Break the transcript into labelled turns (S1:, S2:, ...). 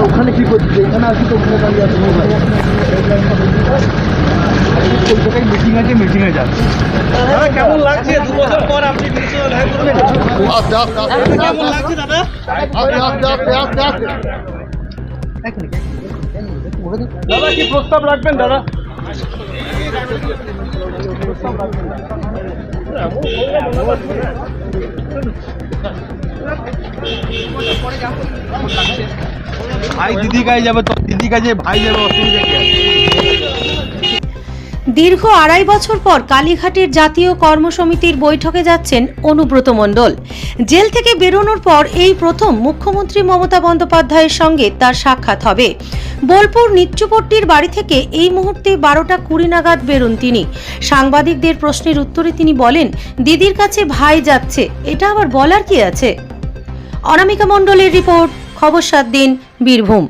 S1: ওখানে কি করছিস এখানে আসি তো ওখানে দাঁড়িয়ে মিটিং আছে মিটিংয়ে যাচ্ছে
S2: কেমন লাগছে দু বছর পর আপনি কেমন লাগছে দাদা দাদা কি প্রস্তাব রাখবেন দাদা?
S1: ভাই দিদি কাছে যাবে তো দিদি কাছে ভাই যাবে অসুবিধা কি
S3: দীর্ঘ আড়াই বছর পর কালীঘাটের জাতীয় কর্মসমিতির বৈঠকে যাচ্ছেন অনুব্রত মণ্ডল। জেল থেকে বেরোনোর পর এই প্রথম মুখ্যমন্ত্রী মমতা বন্দ্যোপাধ্যায়ের সঙ্গে তার সাক্ষাৎ হবে। বোলপুর নিচুপট্টির বাড়ি থেকে এই মুহূর্তে বারোটা কুড়ি নাগাদ বেরোন তিনি। সাংবাদিকদের প্রশ্নের উত্তরে তিনি বলেন, দিদির কাছে ভাই যাচ্ছে, এটা আবার বলার কি আছে? অনামিকা মণ্ডলের রিপোর্ট, খবর সাত দিন, বীরভূম।